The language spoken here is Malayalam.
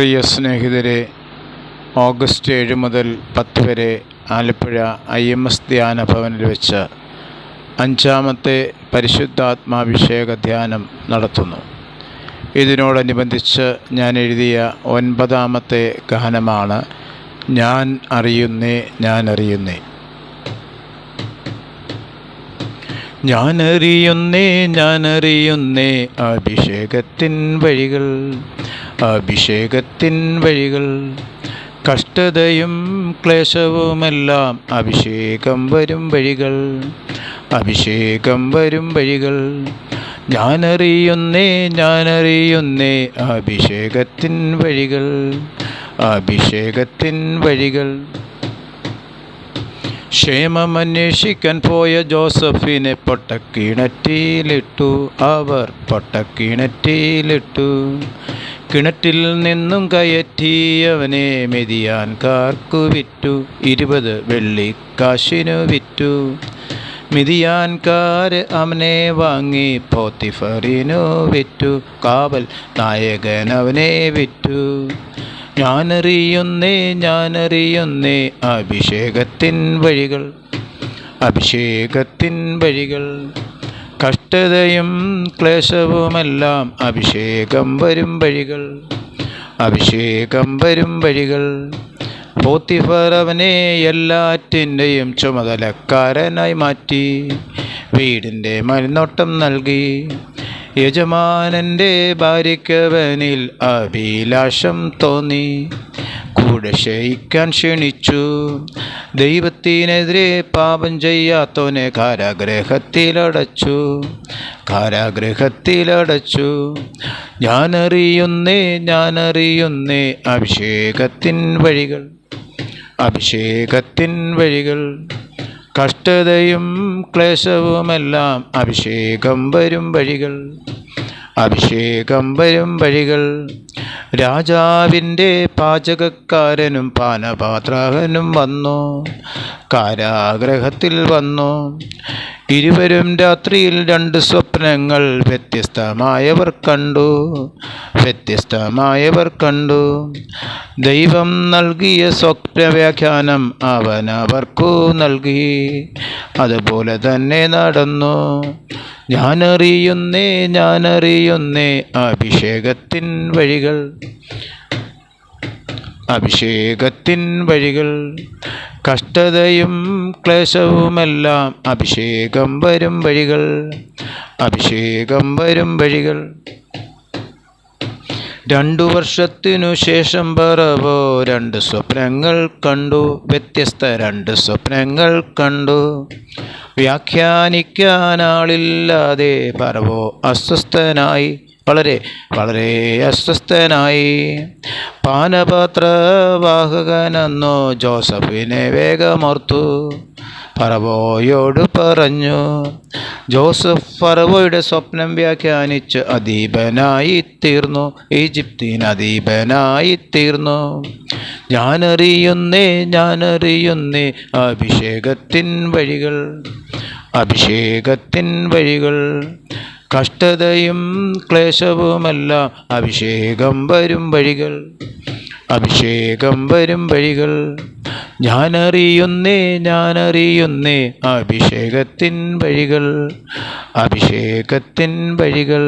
പ്രിയ സ്നേഹിതരെ ഓഗസ്റ്റ് ഏഴ് മുതൽ പത്ത് വരെ ആലപ്പുഴ ഐ എം എസ് ധ്യാന ഭവനിൽ വെച്ച് അഞ്ചാമത്തെ പരിശുദ്ധാത്മാഭിഷേക ധ്യാനം നടത്തുന്നു. ഇതിനോടനുബന്ധിച്ച് ഞാൻ എഴുതിയ ഒൻപതാമത്തെ ഗാനമാണ് ഞാൻ അറിയുന്നേ ഞാൻ അറിയുന്നേ. ഞാനറിയുന്നേ ഞാനറിയുന്നേ അഭിഷേകത്തിൻ വഴികൾ അഭിഷേകത്തിൻ വഴികൾ കഷ്ടതയും ക്ലേശവുമെല്ലാം അഭിഷേകം വരും വഴികൾ അഭിഷേകം വരും വഴികൾ. ഞാനറിയുന്നേ ഞാനറിയുന്നേ അഭിഷേകത്തിൻ വഴികൾ അഭിഷേകത്തിൻ വഴികൾ. ക്ഷേമമന്വേഷിക്കാൻ പോയ ജോസഫിനെ പൊട്ടക്കിണറ്റിയിലിട്ടു അവർ പൊട്ടക്കിണറ്റിയിലിട്ടു കിണറ്റിൽ നിന്നും കയറ്റിയവനെ മെതിയാൻകാർക്കു വിറ്റു. ഇരുപത് വെള്ളിക്കാശിനു വിറ്റു. മിതിയാൻകാർ അവനെ വാങ്ങി പോത്തിഫറിനു വിറ്റു. കാവൽ നായകൻ അവനെ വിറ്റു. ഞാനറിയുന്നേ ഞാനറിയുന്നേ അഭിഷേകത്തിൻ വഴികൾ. അഭിഷേകത്തിൻ വഴികൾ. കഷ്ടതയും ക്ലേശവുമെല്ലാം അഭിഷേകം വരും വഴികൾ. അഭിഷേകം വരും വഴികൾ. പോത്തിഫറവനെ എല്ലാറ്റിന്റെയും ചുമതലക്കാരനായി മാറ്റി. വീടിന്റെ മരുന്നോട്ടം നൽകി. യജമാനന്റെ ഭാര്യയ്ക്കവനിൽ അഭിലാഷം തോന്നി. കൂടെ ക്ഷയിക്കാൻ ക്ഷണിച്ചു. ദൈവത്തിനെതിരെ പാപം ചെയ്യാത്തവനെ കാരാഗ്രഹത്തിലടച്ചു. കാരാഗ്രഹത്തിലടച്ചു. ഞാനറിയുന്നേ ഞാനറിയുന്നേ അഭിഷേകത്തിൻ വഴികൾ. അഭിഷേകത്തിൻ വഴികൾ. കഷ്ടതയും ക്ലേശവുമെല്ലാം അഭിഷേകം വരും വഴികൾ. അഭിഷേകം വരും വഴികൾ. രാജാവിന്റെ പാചകക്കാരനും പാനപാത്രാഹനും വന്നു. കാരാഗ്രഹത്തിൽ വന്നു. ഇരുവരും രാത്രിയിൽ രണ്ട് സ്വപ്നങ്ങൾ വ്യത്യസ്തമായവർ കണ്ടു. വ്യത്യസ്തമായവർ കണ്ടു. ദൈവം നൽകിയ സ്വപ്ന വ്യാഖ്യാനം അവൻ അവർക്കു നൽകി. അതുപോലെ തന്നെ നടന്നു. ഞാനറിയുന്നേ ഞാനറിയുന്നേ അഭിഷേകത്തിൻ വഴികൾ. അഭിഷേകത്തിൻ വഴികൾ. കഷ്ടതയും ക്ലേശവുമെല്ലാം അഭിഷേകം വരും വഴികൾ. അഭിഷേകം വരും വഴികൾ. രണ്ടു വർഷത്തിനു ശേഷം പറവോ രണ്ട് സ്വപ്നങ്ങൾ കണ്ടു. വ്യത്യസ്ത രണ്ട് സ്വപ്നങ്ങൾ കണ്ടു. വ്യാഖ്യാനിക്കാനാളില്ലാതെ പറവോ അസ്വസ്ഥനായി വളരെ വളരെ അസ്വസ്ഥനായി. പാനപാത്രവാഹകനെന്നോ ജോസഫിനെ വേഗമോർത്തു. ഫറവോയോട് പറഞ്ഞു ജോസഫ് ഫറവോയുടെ സ്വപ്നം വ്യാഖ്യാനിച്ച് അദീപനായി തീർന്നു. ഈജിപ്തിന് അദീപനായി തീർന്നു. ഞാനറിയുന്നേ ഞാനറിയുന്നേ അഭിഷേകത്തിൻ വഴികൾ അഭിഷേകത്തിൻ വഴികൾ. കഷ്ടതയും ക്ലേശവുമെല്ലാം അഭിഷേകം വരും വഴികൾ. അഭിഷേകം വരും വഴികൾ. ഞാനറിയുന്നേ ഞാനറിയുന്നേ അഭിഷേകത്തിൻ വഴികൾ. അഭിഷേകത്തിൻ വഴികൾ.